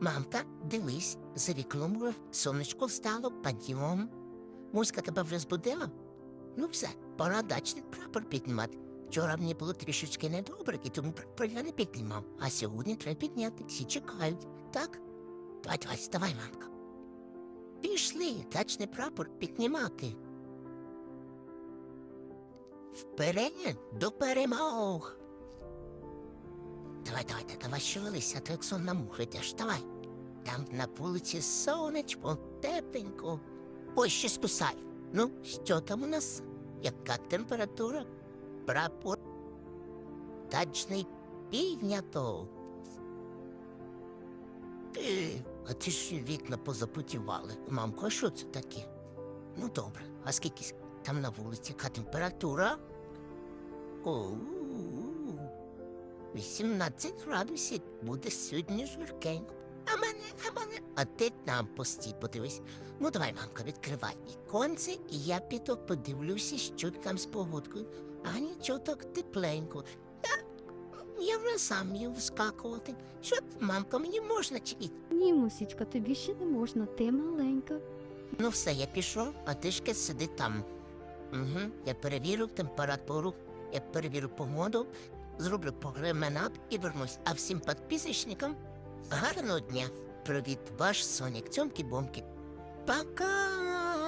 Мамка, дивись, за вікном уже сонечко встало, підйом. Музика тебе вже збудила? Ну все, пора дачний прапор піднімати. Вчора мені було трішечки недобре, і тому прапор я не піднімав. А сьогодні треба підняти, всі чекають. Так? Давай, давай, вставай, мамка. Пішли, дачний прапор піднімати. Вперед до перемог. Давай, давай, давай, шевелися, ти як сонна муха йдеш, давай. Там на вулиці сонечко, тепленько. Ой, ще списай. Ну, що там у нас? Яка температура? Прапор тачний піднято. Ти, а ти ж вікна позапотівали. Мамко, а що це таке? Ну, добре, а скільки там на вулиці, яка температура? О, 18 градусів буде сьогодні жаркенько. А мене, а мене. А ти там постій, подивись. Ну давай, мамка, відкривай віконце, і я піду подивлюся, що там з погодкою. А нічого так тепленько. Я, я вже сам міг вскакувати. Що, мамка, мені можна чи ні? Ні, мусічка, тобі ще не можна, ти маленька. Ну все, я пішов, а ти ж сиди там. Угу, я перевірю температуру, я перевірю погоду, зроблю погременап і вернусь. А всім підписочникам гарного дня. Привіт, ваш Сонік Цьомкі Бомки. Пока!